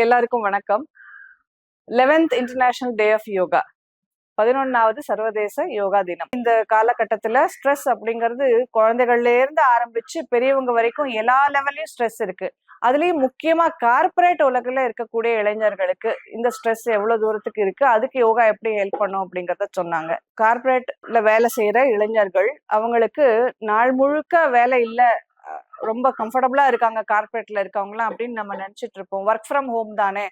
எல்லாருக்கும் வணக்கம். Eleventh international day of yoga பதினொன்னாவது சர்வதேச யோகா தினம். இந்த காலகட்டத்துல ஸ்ட்ரெஸ் அப்படிங்கிறது குழந்தைகள்ல இருந்து ஆரம்பிச்சு பெரியவங்க வரைக்கும் எல்லா லெவல்லையும் ஸ்ட்ரெஸ் இருக்கு. அதுலயும் முக்கியமா கார்ப்பரேட் உலகில் இருக்கக்கூடிய இளைஞர்களுக்கு இந்த ஸ்ட்ரெஸ் எவ்வளவு தூரத்துக்கு இருக்கு? அதுக்கு யோகா எப்படி ஹெல்ப் பண்ணும் அப்படிங்கறத சொன்னாங்க. கார்பரேட்ல வேலை செய்யற இளைஞர்கள் அவங்களுக்கு நாள் முழுக்க வேலை இல்லை ரொம்ப கம்ஃபர்டபுளா இருக்காங்க கார்பரேட்ல இருக்கவங்களாம் அப்படின்னு நம்ம நினைச்சிட்டு இருப்போம். ஒர்க் ஃப்ரம் ஹோம் தானே.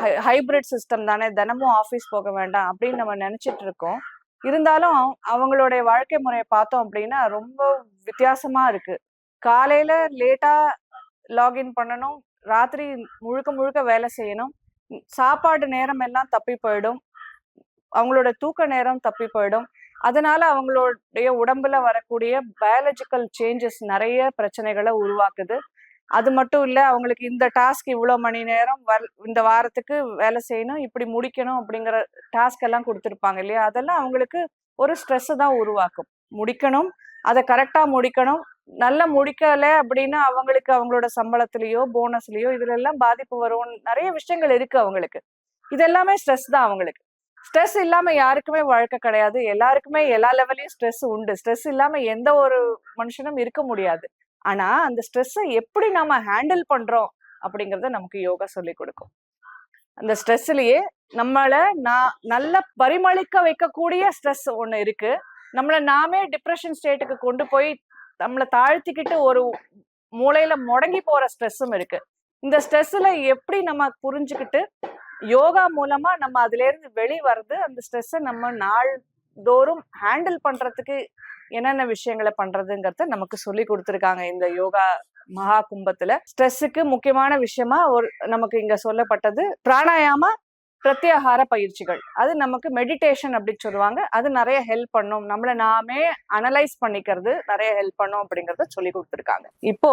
ஹைபிரிட் சிஸ்டம் தானே. தினமும் ஆஃபீஸ் போக வேண்டாம் அப்படின்னு நம்ம நினைச்சிட்டு இருக்கோம். இருந்தாலும் அவங்களுடைய வாழ்க்கை முறையை பார்த்தோம் அப்படின்னா ரொம்ப வித்தியாசமா இருக்கு. காலையில லேட்டா லாகின் பண்ணணும். ராத்திரி முழுக்க முழுக்க வேலை செய்யணும். சாப்பாடு நேரம் எல்லாம் தப்பி போயிடும். அவங்களோட தூக்க நேரம் தப்பி போயிடும். அதனால அவங்களுடைய உடம்புல வரக்கூடிய பயாலஜிக்கல் சேஞ்சஸ் நிறைய பிரச்சனைகளை உருவாக்குது. அது மட்டும் இல்லை அவங்களுக்கு இந்த டாஸ்க் இவ்வளோ மணி நேரம் வர்- இந்த வாரத்துக்கு வேலை செய்யணும் இப்படி முடிக்கணும் அப்படிங்கிற டாஸ்க் எல்லாம் கொடுத்துருப்பாங்க இல்லையா? அதெல்லாம் அவங்களுக்கு ஒரு ஸ்ட்ரெஸ் தான் உருவாக்கும். முடிக்கணும் அதை கரெக்டாக முடிக்கணும். நல்லா முடிக்கலை அப்படின்னா அவங்களுக்கு அவங்களோட சம்பளத்திலேயோ போனஸ்லேயோ இதுல எல்லாம் பாதிப்பு வரும் நிறைய விஷயங்கள் இருக்கு அவங்களுக்கு. இது எல்லாமே ஸ்ட்ரெஸ் தான் அவங்களுக்கு. ஸ்ட்ரெஸ் இல்லாம யாருக்குமே வாழ்க்கை கிடையாது. எல்லாருக்குமே எல்லா லெவலையும் ஸ்ட்ரெஸ் உண்டு. ஸ்ட்ரெஸ் இல்லாம எந்த ஒரு மனுஷனும் இருக்க முடியாது. ஆனா அந்த ஸ்ட்ரெஸ்ஸை எப்படி நாம ஹேண்டில் பண்றோம் அப்படிங்கறத நமக்கு யோகா சொல்லி கொடுக்கும். அந்த ஸ்ட்ரெஸ்லயே நம்மள நான் நல்ல பரிமளிக்க வைக்கக்கூடிய ஸ்ட்ரெஸ் ஒண்ணு இருக்கு. நம்மள நாமே டிப்ரெஷன் ஸ்டேட்டுக்கு கொண்டு போய் நம்மளை தாழ்த்திக்கிட்டு ஒரு மூளையில முடங்கி போற ஸ்ட்ரெஸ்ஸும் இருக்கு. இந்த ஸ்ட்ரெஸ்ல எப்படி நம்ம புரிஞ்சுக்கிட்டு யோகா மூலமா நம்ம அதுல இருந்து வெளி வர்றது அந்த ஸ்ட்ரெஸ்ஸை நம்ம நாள் தோறும் ஹேண்டில் பண்றதுக்கு என்னென்ன விஷயங்களை பண்றதுங்கிறத நமக்கு சொல்லி கொடுத்துருக்காங்க இந்த யோகா மகா கும்பத்துல. ஸ்ட்ரெஸ்ஸுக்கு முக்கியமான விஷயமா ஒரு நமக்கு இங்க சொல்லப்பட்டது பிராணாயாம பிரத்யாகார பயிற்சிகள். அது நமக்கு மெடிடேஷன் அப்படின்னு சொல்லுவாங்க. அது நிறைய ஹெல்ப் பண்ணும். நம்மளை நாமே அனலைஸ் பண்ணிக்கிறது நிறைய ஹெல்ப் பண்ணும் அப்படிங்கறத சொல்லி கொடுத்துருக்காங்க. இப்போ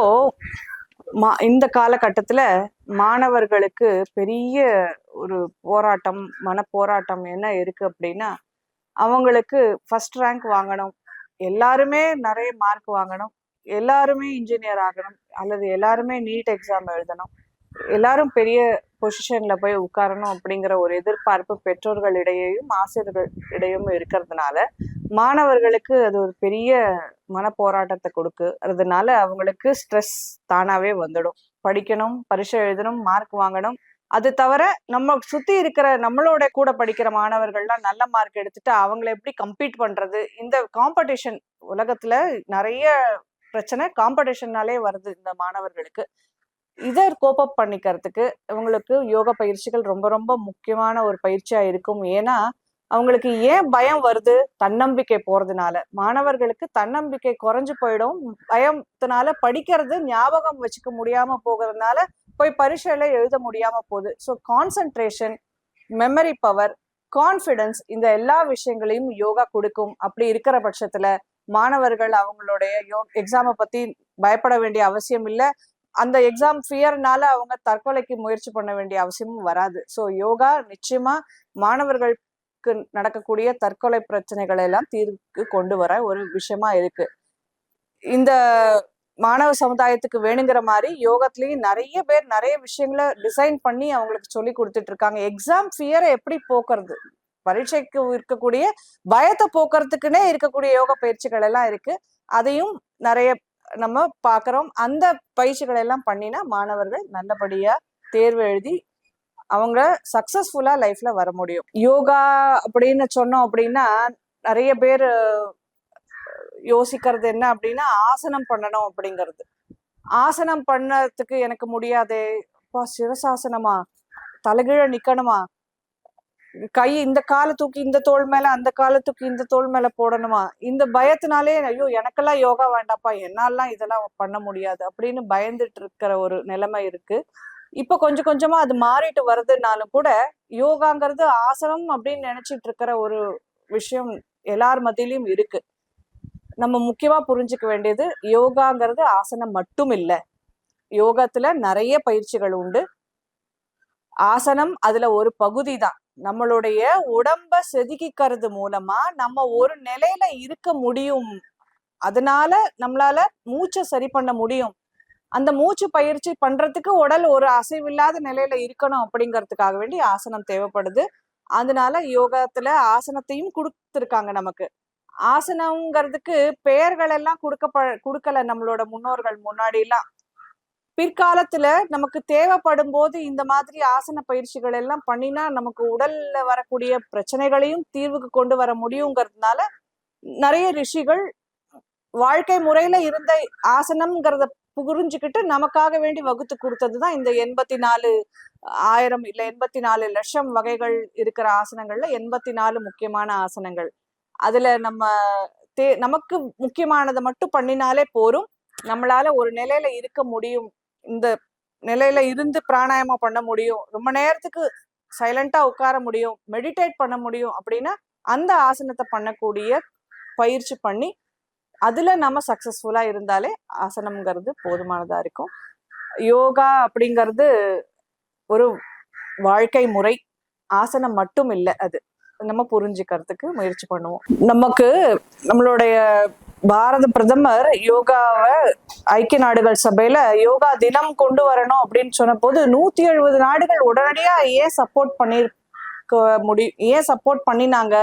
மா இந்த காலகட்டத்தில் மாணவர்களுக்கு பெரிய ஒரு போராட்டம் மன போராட்டம் என்ன இருக்கு அப்படின்னா அவங்களுக்கு ஃபர்ஸ்ட் ரேங்க் வாங்கணும். எல்லாருமே நிறைய மார்க் வாங்கணும். எல்லாருமே இன்ஜினியர் ஆகணும். அல்லது எல்லாருமே நீட் எக்ஸாம் எழுதணும். எல்லாரும் பெரிய பொசிஷன்ல போய் உட்காரணும் அப்படிங்கிற ஒரு எதிர்பார்ப்பு பெற்றோர்களிடையேயும் ஆசிரியர்களிடையும் இருக்கிறதுனால மாணவர்களுக்கு அது ஒரு பெரிய மன போராட்டத்தை கொடுக்குறதுனால அவங்களுக்கு ஸ்ட்ரெஸ் தானாவே வந்துடும். படிக்கணும் பரிசு எழுதணும் மார்க் வாங்கணும். அது தவிர நம்ம சுத்தி இருக்கிற நம்மளோட கூட படிக்கிற மாணவர்கள்லாம் நல்ல மார்க் எடுத்துட்டு அவங்கள எப்படி கம்பீட் பண்றது? இந்த காம்படிஷன் உலகத்துல நிறைய பிரச்சனை காம்படிஷன்னாலே வருது இந்த மாணவர்களுக்கு. இதை கோப்பப் பண்ணிக்கிறதுக்கு இவங்களுக்கு யோகா பயிற்சிகள் ரொம்ப ரொம்ப முக்கியமான ஒரு பயிற்சியா இருக்கும். ஏன்னா அவங்களுக்கு ஏன் பயம் வருது? தன்னம்பிக்கை போறதுனால. மாணவர்களுக்கு தன்னம்பிக்கை குறைஞ்சு போயிடும். பயத்தினால படிக்கிறது ஞாபகம் வச்சுக்க முடியாம போகிறதுனால போய் பரீட்சையில எழுத முடியாம போகுது. So concentration memory power confidence இந்த எல்லா விஷயங்களையும் யோகா கொடுக்கும். அப்படி இருக்கிற பட்சத்துல மாணவர்கள் அவங்களுடைய யோ எக்ஸாமை பத்தி பயப்பட வேண்டிய அவசியம் இல்லை. அந்த எக்ஸாம் ஃபியர்னால அவங்க தற்கொலைக்கு முயற்சி பண்ண வேண்டிய அவசியமும் வராது. ஸோ யோகா நிச்சயமா மாணவர்களுக்கு நடக்கக்கூடிய தற்கொலை பிரச்சனைகளை எல்லாம் தீர்வுக்கு கொண்டு வர ஒரு விஷயமா இருக்கு. இந்த மாணவ சமுதாயத்துக்கு வேணுங்கிற மாதிரி யோகத்திலையும் நிறைய பேர் நிறைய விஷயங்களை டிசைன் பண்ணி அவங்களுக்கு சொல்லி கொடுத்துட்டு இருக்காங்க எக்ஸாம் ஃபியரை எப்படி போக்குறது? பரீட்சைக்கு இருக்கக்கூடிய பயத்தை போக்குறதுக்குன்னே இருக்கக்கூடிய யோக பயிற்சிகள் எல்லாம் இருக்கு. அதையும் நிறைய நம்ம பார்க்குறோம் அந்த பயிற்சிகளை எல்லாம் பண்ணினா மாணவர்கள் நல்லபடியா தேர்வு எழுதி அவங்க சக்சஸ்ஃபுல்லா லைஃப்ல வர முடியும். யோகா அப்படின்னு சொன்னோம் அப்படின்னா நிறைய பேர் யோசிக்கிறது என்ன அப்படின்னா ஆசனம் பண்ணணும் அப்படிங்கிறது. ஆசனம் பண்ணதுக்கு எனக்கு முடியாதே. அப்பா சிரசாசனமா? தலைகீழ நிக்கணுமா? கை இந்த காலை தூக்கி இந்த தோல் மேல அந்த காலை தூக்கி இந்த தோல் மேல போடணுமா? இந்த பயத்தினாலே ஐயோ எனக்கெல்லாம் யோகா வேண்டாப்பா என்னாலாம் இதெல்லாம் பண்ண முடியாது அப்படின்னு பயந்துட்டு இருக்கிற ஒரு நிலைமை இருக்கு. இப்ப கொஞ்சம் கொஞ்சமா அது மாறிட்டு வருதுனாலும் கூட யோகாங்கிறது ஆசனம் அப்படின்னு நினைச்சிட்டு இருக்கிற ஒரு விஷயம் எல்லார் மத்தியிலயும் இருக்கு. நம்ம முக்கியமா புரிஞ்சுக்க வேண்டியது யோகாங்கிறது ஆசனம் மட்டும் இல்லை. யோகத்துல நிறைய பயிற்சிகள் உண்டு. ஆசனம் அதுல ஒரு பகுதி தான் நம்மளுடைய உடம்ப செதுக்கிக்கிறது மூலமா நம்ம ஒரு நிலையில இருக்க முடியும். அதனால நம்மளால மூச்சை சரி பண்ண முடியும். அந்த மூச்சு பயிற்சி பண்றதுக்கு உடல் ஒரு அசைவில்லாத நிலையில இருக்கணும் அப்படிங்கிறதுக்காக வேண்டி ஆசனம் தேவைப்படுது. அதனால யோகத்துல ஆசனத்தையும் கொடுத்துருக்காங்க நமக்கு. ஆசனம்ங்கிறதுக்கு பெயர்கள் எல்லாம் கொடுக்கப்ப கொடுக்கல நம்மளோட முன்னோர்கள் முன்னாடி எல்லாம் பிற்காலத்துல நமக்கு தேவைப்படும் போது இந்த மாதிரி ஆசன பயிற்சிகள் எல்லாம் பண்ணினா நமக்கு உடல்ல வரக்கூடிய பிரச்சனைகளையும் தீர்வுக்கு கொண்டு வர முடியுங்கிறதுனால நிறைய ரிஷிகள் வாழ்க்கை முறையில இருந்த ஆசனம்ங்கிறத புரிஞ்சுக்கிட்டு நமக்காக வேண்டி வகுத்து கொடுத்ததுதான் இந்த எண்பத்தி நாலு ஆயிரம் இல்ல எண்பத்தி நாலு லட்சம் வகைகள் இருக்கிற ஆசனங்கள்ல எண்பத்தி நாலு முக்கியமான ஆசனங்கள். அதுல நம்ம தே நமக்கு முக்கியமானதை மட்டும் பண்ணினாலே போரும் நம்மளால ஒரு நிலையில இருக்க முடியும் இந்த நிலையில இருந்து பிராணாயமா பண்ண முடியும். ரொம்ப நேரத்துக்கு சைலண்டா உட்கார முடியும். மெடிடேட் பண்ண முடியும் அப்படின்னா அந்த ஆசனத்தை பண்ணக்கூடிய பயிற்சி பண்ணி அதுல நம்ம சக்சஸ்ஃபுல்லா இருந்தாலே ஆசனம்ங்கிறது போதுமானதா இருக்கும். யோகா அப்படிங்கிறது ஒரு வாழ்க்கை முறை. ஆசனம் மட்டும் இல்லை அது. நம்ம புரிஞ்சுக்கிறதுக்கு முயற்சி பண்ணுவோம். நமக்கு நம்மளுடைய பாரத பிரதமர் யோகாவை ஐக்கிய நாடுகள் சபையில யோகா தினம் கொண்டு வரணும் அப்படின்னு சொன்ன போது நூத்தி எழுபது நாடுகள் உடனடியா ஏன் சப்போர்ட் பண்ணிருக்க முடியும் ஏன் சப்போர்ட் பண்ணினாங்க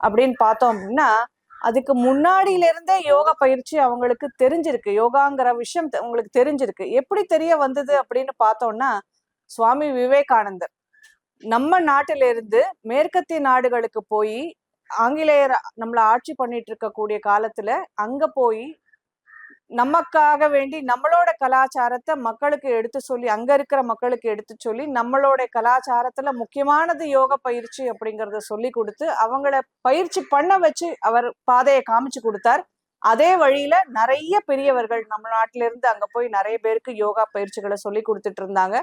அப்படின்னு பார்த்தோம் அப்படின்னா அதுக்கு முன்னாடியில இருந்தே யோகா பயிற்சி அவங்களுக்கு தெரிஞ்சிருக்கு. யோகாங்கிற விஷயம் உங்களுக்கு தெரிஞ்சிருக்கு. எப்படி தெரிய வந்தது அப்படின்னு பார்த்தோம்னா சுவாமி விவேகானந்தர். நம்ம நாட்டில இருந்து மேற்கத்திய நாடுகளுக்கு போய் ஆங்கிலேயர் நம்மள ஆட்சி பண்ணிட்டு இருக்கக்கூடிய காலத்துல அங்க போய் நமக்காக வேண்டி நம்மளோட கலாச்சாரத்தை மக்களுக்கு எடுத்து சொல்லி அங்க இருக்கிற மக்களுக்கு எடுத்து சொல்லி நம்மளோட கலாச்சாரத்துல முக்கியமானது யோக பயிற்சி அப்படிங்கறத சொல்லி கொடுத்து அவங்கள பயிற்சி பண்ண வச்சு அவர் பாதையை காமிச்சு கொடுத்தார். அதே வழியில நிறைய பெரியவர்கள் நம்ம நாட்டில இருந்து அங்க போய் நிறைய பேருக்கு யோகா பயிற்சிகளை சொல்லி கொடுத்துட்டு இருந்தாங்க.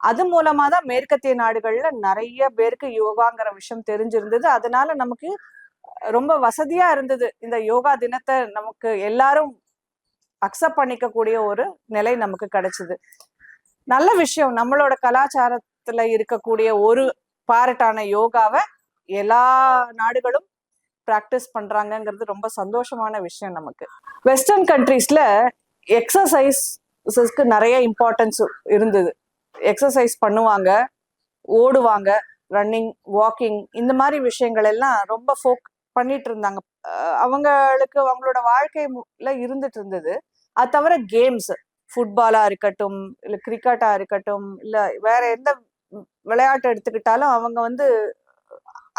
அது மூலமா தான் மேற்கத்திய நாடுகள்ல நிறைய பேருக்கு யோகாங்கிற விஷயம் தெரிஞ்சிருந்தது. அதனால நமக்கு ரொம்ப வசதியா இருந்தது. இந்த யோகா தினத்தை நமக்கு எல்லாரும் அக்செப்ட் பண்ணிக்கக்கூடிய ஒரு நிலை நமக்கு கிடைச்சது. நல்ல விஷயம். நம்மளோட கலாச்சாரத்துல இருக்கக்கூடிய ஒரு பார்ட்டான யோகாவை எல்லா நாடுகளும் ப்ராக்டிஸ் பண்றாங்கங்கிறது ரொம்ப சந்தோஷமான விஷயம் நமக்கு. வெஸ்டர்ன் கண்ட்ரீஸ்ல எக்ஸசைஸ்க்கு நிறைய இம்பார்ட்டன்ஸ் இருந்தது. எக்ஸசைஸ் பண்ணுவாங்க ஓடுவாங்க ரன்னிங் வாக்கிங் இந்த மாதிரி விஷயங்கள் எல்லாம் ரொம்ப ஃபோக் பண்ணிட்டு இருந்தாங்க. அவங்களுக்கு அவங்களோட வாழ்க்கையில இருந்துட்டு இருந்தது. அது தவிர கேம்ஸ் ஃபுட்பாலா இருக்கட்டும் இல்ல கிரிக்கெட்டா இருக்கட்டும் இல்ல வேற எந்த விளையாட்டு எடுத்துக்கிட்டாலும் அவங்க வந்து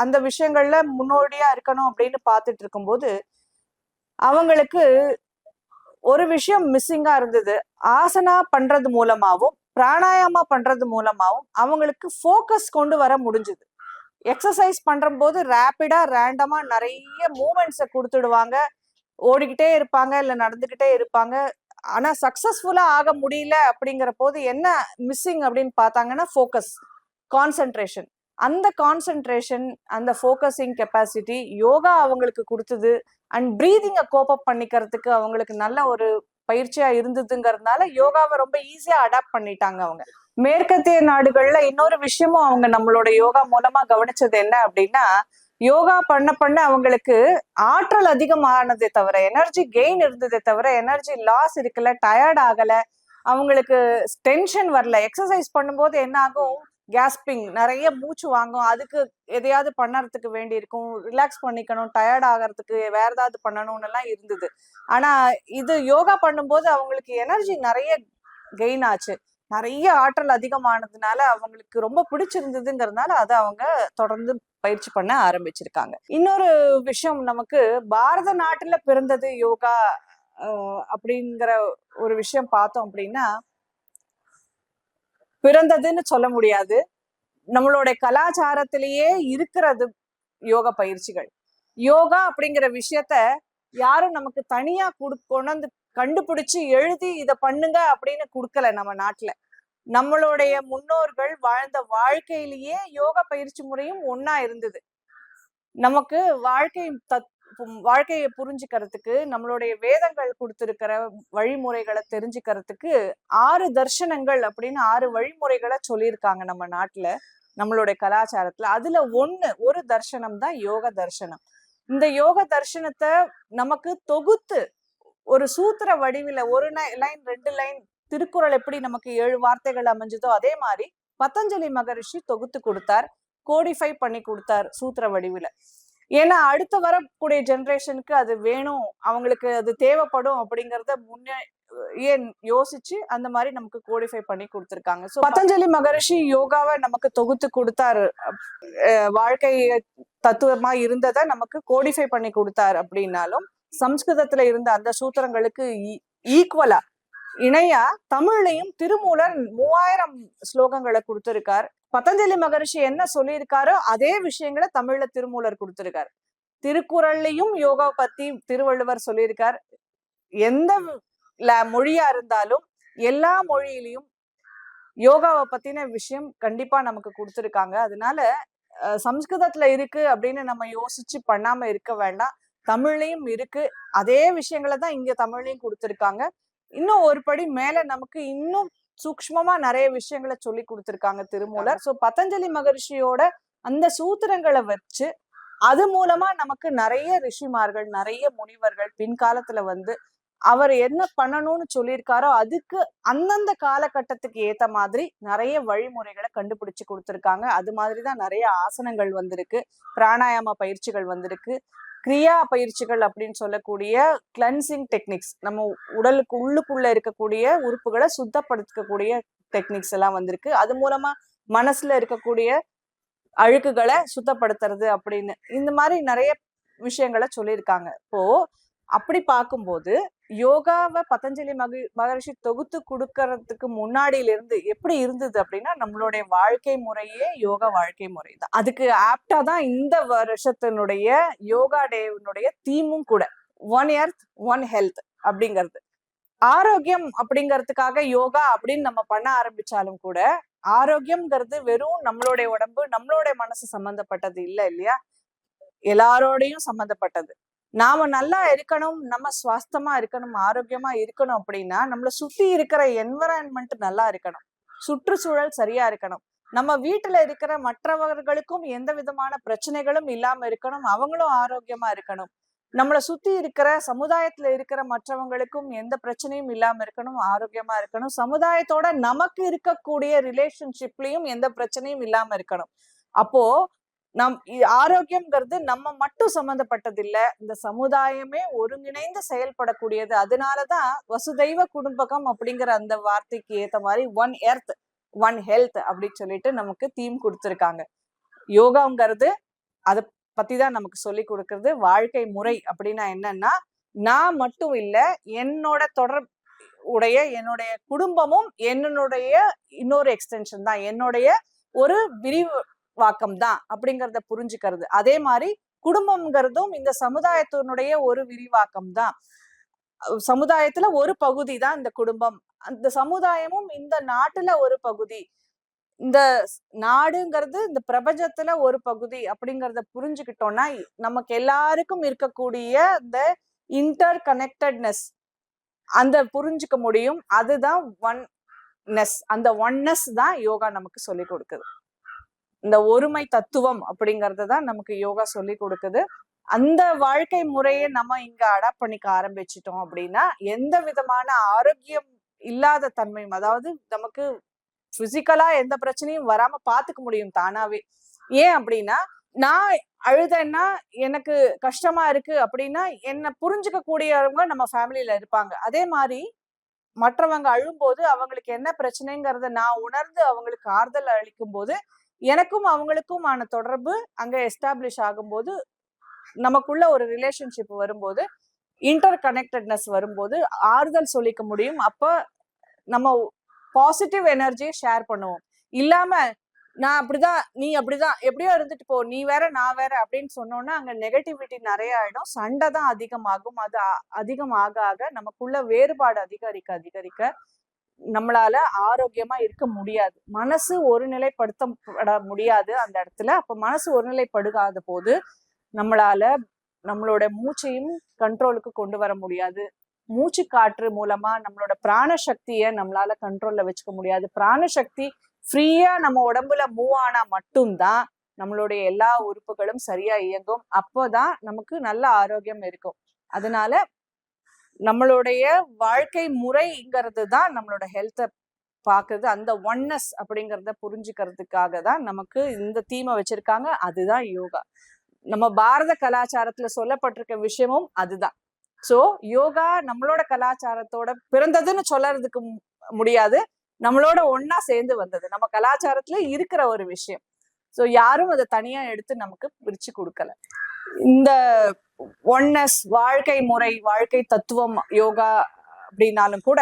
அந்த விஷயங்கள்ல முன்னோடியா இருக்கணும் அப்படின்னு பார்த்துட்டு இருக்கும்போது அவங்களுக்கு ஒரு விஷயம் மிஸ்ஸிங்கா இருந்தது. ஆசனா பண்றது மூலமாகவும் பிராணாயாமா பண்றது மூலமாவும் அவங்களுக்கு ஃபோக்கஸ் கொண்டு வர முடிஞ்சுது. எக்ஸசைஸ் பண்றபோது ரேப்பிடா ரேண்டமா நிறைய மூமெண்ட்ஸை கொடுத்துடுவாங்க. ஓடிக்கிட்டே இருப்பாங்க இல்ல நடந்துக்கிட்டே இருப்பாங்க. ஆனா சக்சஸ்ஃபுல்லா ஆக முடியல அப்படிங்கிற போது என்ன மிஸ்ஸிங் அப்படின்னு பார்த்தாங்கன்னா ஃபோக்கஸ் கான்சென்ட்ரேஷன் அந்த கான்சென்ட்ரேஷன் அந்த ஃபோக்கஸிங் கெப்பாசிட்டி யோகா அவங்களுக்கு கொடுத்தது. அண்ட் ப்ரீதிங்கை கோப்பப் பண்ணிக்கிறதுக்கு அவங்களுக்கு நல்ல ஒரு பயிற்சியா இருந்ததுங்கிறதுனால யோகாவை ரொம்ப ஈஸியா அடாப்ட் பண்ணிட்டாங்க அவங்க. மேற்கத்திய நாடுகள்ல இன்னொரு விஷயமும் அவங்க நம்மளோட யோகா மூலமா கவனிச்சது என்ன அப்படின்னா யோகா பண்ண பண்ண அவங்களுக்கு ஆற்றல் அதிகமானதே தவிர எனர்ஜி கெயின் இருந்ததே தவிர எனர்ஜி லாஸ் இருக்குல்ல டயர்ட் ஆகல அவங்களுக்கு டென்ஷன் வரல. எக்ஸசைஸ் பண்ணும்போது என்ன ஆகும்? கேஸ்பிங் நிறைய மூச்சு வாங்கும். அதுக்கு எதையாவது பண்ணறதுக்கு வேண்டி இருக்கும் ரிலாக்ஸ் பண்ணிக்கணும். டயர்ட் ஆகிறதுக்கு வேற ஏதாவது பண்ணணும்னு எல்லாம் இருந்தது. ஆனா இது யோகா பண்ணும்போது அவங்களுக்கு எனர்ஜி நிறைய கெயின் ஆச்சு. நிறைய ஆற்றல் அதிகமானதுனால அவங்களுக்கு ரொம்ப பிடிச்சிருந்ததுங்கிறதுனால அதை அவங்க தொடர்ந்து பயிற்சி பண்ண ஆரம்பிச்சிருக்காங்க. இன்னொரு விஷயம் நமக்கு பாரத நாட்டுல பிறந்தது யோகா அப்படிங்கிற ஒரு விஷயம் பார்த்தோம் அப்படின்னா பிறந்ததுன்னு சொல்ல முடியாது. நம்மளுடைய கலாச்சாரத்திலேயே இருக்கிறது யோக பயிற்சிகள். யோகா அப்படிங்கிற விஷயத்த யாரும் நமக்கு தனியா குடு கொண்டாந்து கண்டுபிடிச்சு எழுதி இத பண்ணுங்க அப்படின்னு கொடுக்கல நம்ம நாட்டுல. நம்மளுடைய முன்னோர்கள் வாழ்ந்த வாழ்க்கையிலேயே யோகா பயிற்சி முறையும் ஒன்னா இருந்தது. நமக்கு வாழ்க்கை தத் வாழ்க்கையை புரிஞ்சுக்கிறதுக்கு நம்மளுடைய வேதங்கள் கொடுத்துருக்கிற வழிமுறைகளை தெரிஞ்சுக்கிறதுக்கு ஆறு தர்ஷனங்கள் அப்படின்னு ஆறு வழிமுறைகளை சொல்லியிருக்காங்க நம்ம நாட்டுல நம்மளுடைய கலாச்சாரத்துல. அதுல ஒண்ணு ஒரு தர்ஷனம் தான் யோக தர்ஷனம். இந்த யோக தர்ஷனத்தை நமக்கு தொகுத்து ஒரு சூத்திர வடிவில ஒரு லைன் ரெண்டு லைன் திருக்குறள் எப்படி நமக்கு ஏழு வார்த்தைகள் அமைஞ்சதோ அதே மாதிரி பதஞ்சலி மகரிஷி தொகுத்து கொடுத்தார் கோடிஃபை பண்ணி கொடுத்தார் சூத்திர வடிவில. ஏன்னா அடுத்து வரக்கூடிய ஜென்ரேஷனுக்கு அது வேணும். அவங்களுக்கு அது தேவைப்படும் அப்படிங்கறத முன்னே ஏன் யோசிச்சு அந்த மாதிரி நமக்கு கோடிஃபை பண்ணி கொடுத்துருக்காங்க. ஸோ பதஞ்சலி மகரிஷி யோகாவை நமக்கு தொகுத்து கொடுத்தாரு. வாழ்க்கை தத்துவமா இருந்ததை நமக்கு கோடிஃபை பண்ணி கொடுத்தாரு அப்படின்னாலும் சம்ஸ்கிருதத்துல இருந்த அந்த சூத்திரங்களுக்கு ஈக்குவலா இணையா தமிழ்லையும் திருமூலர் மூவாயிரம் ஸ்லோகங்களை கொடுத்திருக்கார். பதஞ்சலி மகரிஷி என்ன சொல்லியிருக்காரோ அதே விஷயங்களை தமிழ்ல திருமூலர் கொடுத்திருக்கார். திருக்குறள்லையும் யோகா பத்தி திருவள்ளுவர் சொல்லியிருக்கார். எந்த ல- மொழியா இருந்தாலும் எல்லா மொழியிலையும் யோகாவை பத்தின விஷயம் கண்டிப்பா நமக்கு கொடுத்துருக்காங்க. அதனால அஹ், சம்ஸ்கிருதத்துல இருக்கு அப்படின்னு நம்ம யோசிச்சு பண்ணாம இருக்க வேண்டாம். தமிழ்லயும் இருக்கு. அதே விஷயங்களை தான் இங்க தமிழ்லயும் கொடுத்துருக்காங்க. இன்னும் ஒரு படி மேல நமக்கு இன்னும் சூக்ஷ்மமா நிறைய விஷயங்களை சொல்லி கொடுத்திருக்காங்க திருமூலர். சோ பதஞ்சலி மகரிஷியோட அந்த சூத்திரங்களை வச்சு அது மூலமா நமக்கு நிறைய ரிஷிமார்கள் நிறைய முனிவர்கள் பின்காலத்துல வந்து அவர் என்ன பண்ணணும்னு சொல்லியிருக்காரோ அதுக்கு அந்தந்த காலகட்டத்துக்கு ஏத்த மாதிரி நிறைய வழிமுறைகளை கண்டுபிடிச்சு கொடுத்திருக்காங்க. அது மாதிரி தான் நிறைய ஆசனங்கள் வந்திருக்கு. பிராணாயாம பயிற்சிகள் வந்திருக்கு. கிரியா பயிற்சிகள் அப்படின்னு சொல்லக்கூடிய கிளன்சிங் டெக்னிக்ஸ் நம்ம உடலுக்கு உள்ளுக்குள்ள இருக்கக்கூடிய உறுப்புகளை சுத்தப்படுத்தக்கூடிய டெக்னிக்ஸ் எல்லாம் வந்திருக்கு. அது மூலமா மனசுல இருக்கக்கூடிய அழுக்குகளை சுத்தப்படுத்துறது அப்படின்னு. இந்த மாதிரி நிறைய விஷயங்களை சொல்லியிருக்காங்க. இப்போ அப்படி பார்க்கும்போது யோகாவை பதஞ்சலி மகி மகரிஷி தொகுத்து கொடுக்கறதுக்கு முன்னாடியில இருந்து எப்படி இருந்தது அப்படின்னா நம்மளுடைய வாழ்க்கை முறையே யோகா வாழ்க்கை முறை தான். அதுக்கு ஆப்டா தான் இந்த வருஷத்தினுடைய யோகா டேவினுடைய தீமும் கூட. ஒன் எர்த் ஒன் ஹெல்த் அப்படிங்கிறது. ஆரோக்கியம் அப்படிங்கிறதுக்காக யோகா அப்படின்னு நம்ம பண்ண ஆரம்பிச்சாலும் கூட ஆரோக்கியம்ங்கிறது வெறும் நம்மளுடைய உடம்பு நம்மளுடைய மனசு சம்பந்தப்பட்டது இல்ல இல்லையா? எல்லாரோடையும் சம்பந்தப்பட்டது. நாம நல்லா இருக்கணும் நம்ம சுவாஸ்தமா இருக்கணும் ஆரோக்கியமா இருக்கணும் அப்படின்னா நம்மள சுத்தி இருக்கிற என்வரான்மெண்ட் நல்லா இருக்கணும். சுற்றுச்சூழல் சரியா இருக்கணும். நம்ம வீட்டுல இருக்கிற மற்றவர்களுக்கும் எந்த விதமான பிரச்சனைகளும் இல்லாம இருக்கணும். அவங்களும் ஆரோக்கியமா இருக்கணும். நம்மளை சுத்தி இருக்கிற சமுதாயத்துல இருக்கிற மற்றவங்களுக்கும் எந்த பிரச்சனையும் இல்லாம இருக்கணும் ஆரோக்கியமா இருக்கணும். சமுதாயத்தோட நமக்கு இருக்கக்கூடிய ரிலேஷன்ஷிப்லயும் எந்த பிரச்சனையும் இல்லாம இருக்கணும். அப்போ நம் ஆரோக்கியம்ங்கிறது நம்ம மட்டும் சம்மந்தப்பட்டது இல்ல இந்த சமுதாயமே ஒருங்கிணைந்து செயல்படக்கூடியது. அதனாலதான் வசுதைவ குடும்பகம் அப்படிங்கிற அந்த வார்த்தைக்கு ஏத்த மாதிரி ஒன் எர்த் ஒன் ஹெல்த் அப்படின்னு சொல்லிட்டு நமக்கு தீம் கொடுத்துருக்காங்க. யோகாங்கிறது அதை பத்தி தான் நமக்கு சொல்லி கொடுக்கறது. வாழ்க்கை முறை அப்படின்னா என்னன்னா நான் மட்டும் இல்ல என்னோட தொடர் உடைய என்னுடைய குடும்பமும் என்னுடைய இன்னொரு எக்ஸ்டென்ஷன் தான். என்னுடைய ஒரு விரிவு வாக்கம் தான் அப்படிங்கிறத புரிஞ்சுக்கிறது. அதே மாதிரி குடும்பம்ங்கிறதும் இந்த சமுதாயத்தினுடைய ஒரு விரிவாக்கம் தான் சமுதாயத்துல ஒரு பகுதி தான் இந்த குடும்பம். அந்த சமுதாயமும் இந்த நாட்டுல ஒரு பகுதி. இந்த நாடுங்கிறது இந்த பிரபஞ்சத்துல ஒரு பகுதி அப்படிங்கிறத புரிஞ்சுக்கிட்டோம்னா நமக்கு எல்லாருக்கும் இருக்கக்கூடிய இந்த இன்டர் கனெக்டட்னஸ் அந்த புரிஞ்சுக்க முடியும். அதுதான் ஒன்னஸ் அந்த ஒன்னஸ் தான் யோகா நமக்கு சொல்லி கொடுக்குது. இந்த ஒருமை தத்துவம் அப்படிங்கறத தான் நமக்கு யோகா சொல்லி கொடுக்குது. அந்த வாழ்க்கை முறையை நம்ம இங்க அடாப்ட் பண்ணிக்க ஆரம்பிச்சிட்டோம் அப்படின்னா எந்த விதமான ஆரோக்கியம் இல்லாத தன்மையும் அதாவது நமக்கு பிசிக்கலா எந்த பிரச்சனையும் வராம பாத்துக்க முடியும் தானாவே. ஏன் அப்படின்னா நான் அழுதேன்னா எனக்கு கஷ்டமா இருக்கு அப்படின்னா என்ன புரிஞ்சுக்க கூடியவங்க நம்ம ஃபேமிலியில இருப்பாங்க. அதே மாதிரி மற்றவங்க அழும்போது அவங்களுக்கு என்ன பிரச்சனைங்கிறத நான் உணர்ந்து அவங்களுக்கு ஆறுதல் அளிக்கும் போது எனக்கும் அவங்களுக்குமான தொடர்பு அங்க எஸ்டாப்ளிஷ் ஆகும்போது நமக்குள்ள ஒரு ரிலேஷன்ஷிப் வரும்போது இன்டர் கனெக்டட்னஸ் வரும்போது ஆறுதல் சொல்லிக்க முடியும். அப்ப நம்ம பாசிட்டிவ் எனர்ஜியை ஷேர் பண்ணுவோம். இல்லாம நான் அப்படிதான் நீ அப்படிதான் எப்படியோ இருந்துட்டு போ நீ வேற நான் வேற அப்படின்னு சொன்னோம்னா அங்க நெகட்டிவிட்டி நிறைய ஆயிடும். சண்டை தான் அதிகமாகும். அது அ- ஆக ஆக நமக்குள்ள வேறுபாடு அதிகரிக்க அதிகரிக்க நம்மளால ஆரோக்கியமா இருக்க முடியாது. மனசு ஒருநிலைப்படுத்தப்பட முடியாது அந்த இடத்துல. அப்ப மனசு ஒருநிலைப்படுகாத போது நம்மளால நம்மளோட மூச்சையும் கண்ட்ரோலுக்கு கொண்டு வர முடியாது. மூச்சு காற்று மூலமா நம்மளோட பிராண சக்தியை நம்மளால கண்ட்ரோல்ல வச்சுக்க முடியாது. பிராண சக்தி ஃப்ரீயா நம்ம உடம்புல மூவ் ஆனா மட்டும்தான் நம்மளுடைய எல்லா உறுப்புகளும் சரியா இயங்கும். அப்போதான் நமக்கு நல்ல ஆரோக்கியம் இருக்கும். அதனால நம்மளுடைய வாழ்க்கை முறைங்கிறது தான் நம்மளோட ஹெல்த்தை பார்க்கறது அந்த ஒன்னஸ் அப்படிங்கிறத புரிஞ்சுக்கிறதுக்காக தான் நமக்கு இந்த தீமை வச்சிருக்காங்க. அதுதான் யோகா. நம்ம பாரத கலாச்சாரத்துல சொல்லப்பட்டிருக்க விஷயமும் அதுதான். சோ யோகா நம்மளோட கலாச்சாரத்தோட பிறந்ததுன்னு சொல்லறதுக்கு மு- முடியாது. நம்மளோட ஒன்னா சேர்ந்து வந்தது. நம்ம கலாச்சாரத்துல இருக்கிற ஒரு விஷயம். சோ யாரும் அதை தனியா எடுத்து நமக்கு பிரிச்சு கொடுக்கல. இந்த ஒன்னஸ் வாழ்க்கை முறை வாழ்க்கை தத்துவம் யோகா அப்படின்னாலும் கூட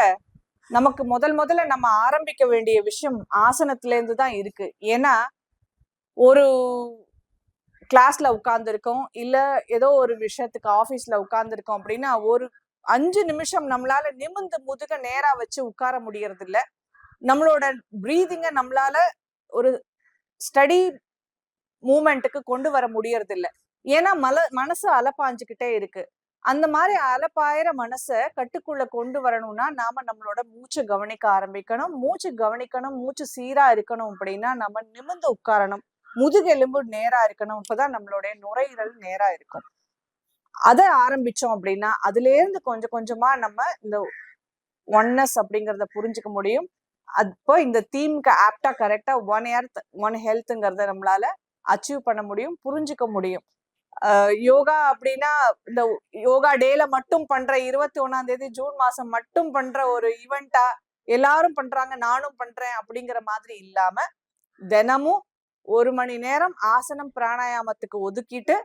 நமக்கு முதல் முதல்ல நம்ம ஆரம்பிக்க வேண்டிய விஷயம் ஆசனத்துல இருந்து தான் இருக்கு. ஏன்னா ஒரு கிளாஸ்ல உட்காந்துருக்கோம் இல்ல ஏதோ ஒரு விஷயத்துக்கு ஆபீஸ்ல உட்காந்துருக்கோம் அப்படின்னா ஒரு அஞ்சு நிமிஷம் நம்மளால நிமிந்து முதுக நேரா வச்சு உட்கார முடியறது இல்ல நம்மளோட பிரீதிங்க நம்மளால ஒரு ஸ்டடி மூமெண்ட்டுக்கு கொண்டு வர முடியறது இல்லை ஏன்னா மல மனசு அலப்பாஞ்சுக்கிட்டே இருக்கு. அந்த மாதிரி அலப்பாயிர மனசை கட்டுக்குள்ள கொண்டு வரணும்னா நாம நம்மளோட மூச்சு கவனிக்க ஆரம்பிக்கணும். மூச்சு கவனிக்கணும் மூச்சு சீரா இருக்கணும் அப்படின்னா நம்ம நிமிர்ந்து உட்காரணும். முதுகெலும்பு நேரா இருக்கணும். அப்பதான் நம்மளுடைய நுரையீரல் நேரா இருக்கும். அதை ஆரம்பிச்சோம் அப்படின்னா அதுல இருந்து கொஞ்சம் கொஞ்சமா நம்ம இந்த ஒன்னஸ் அப்படிங்கறத புரிஞ்சுக்க முடியும். அப்போ இந்த தீம்க்கு ஆப்டா கரெக்டா ஒன் இயர் ஒன் ஹெல்த்ங்கிறத நம்மளால அச்சீவ் பண்ண முடியும் புரிஞ்சுக்க முடியும். யோகா அப்படின்னா இந்த யோகா டேல மட்டும் பண்ற இருபத்தி ஒன்னாம் தேதி ஜூன் மாசம் மட்டும் பண்ற ஒரு ஈவெண்டா எல்லாரும் பண்றாங்க நானும் பண்றேன் அப்படிங்கிற மாதிரி இல்லாம தினமும் ஒரு மணி நேரம் ஆசனம் பிராணாயாமத்துக்கு ஒதுக்கிட்டு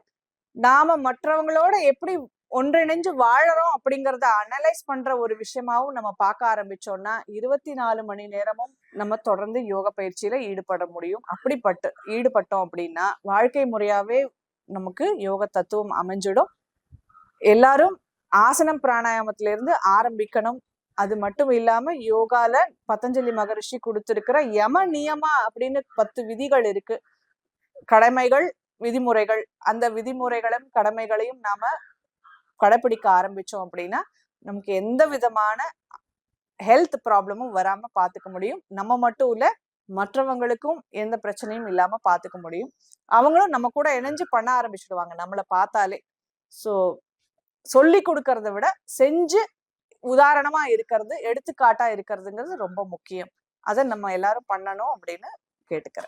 நாம மற்றவங்களோட எப்படி ஒன்றிணைஞ்சு வாழறோம் அப்படிங்கறத அனலைஸ் பண்ற ஒரு விஷயமாவும் நம்ம பார்க்க ஆரம்பிச்சோம்னா இருபத்தி நாலு மணி நேரமும் நம்ம தொடர்ந்து யோக பயிற்சியில ஈடுபட முடியும். அப்படிப்பட்டு ஈடுபட்டோம் அப்படின்னா வாழ்க்கை முறையாவே நமக்கு யோக தத்துவம் அமைஞ்சிடும். எல்லாரும் ஆசனம் பிராணாயாமத்துல இருந்து ஆரம்பிக்கணும். அது மட்டும் இல்லாம யோகால பதஞ்சலி மகரிஷி கொடுத்திருக்கிற யம நியமா அப்படின்னு பத்து விதிகள் இருக்கு. கடமைகள் விதிமுறைகள். அந்த விதிமுறைகளும் கடமைகளையும் நாம கடைபிடிக்க ஆரம்பிச்சோம் அப்படின்னா நமக்கு எந்த விதமான ஹெல்த் ப்ராப்ளமும் வராம பாத்துக்க முடியும். நம்ம மட்டும் இல்ல மற்றவங்களுக்கும் எந்த பிரச்சனையும் இல்லாம பாத்துக்க முடியும். அவங்களும் நம்ம கூட இணைஞ்சு பண்ண ஆரம்பிச்சிடுவாங்க நம்மளை பார்த்தாலே. ஸோ சொல்லி கொடுக்கறத விட செஞ்சு உதாரணமா இருக்கிறது எடுத்துக்காட்டா இருக்கிறதுங்கிறது ரொம்ப முக்கியம். அதை நம்ம எல்லாரும் பண்ணணும் அப்படின்னு கேட்டுக்கிறேன்.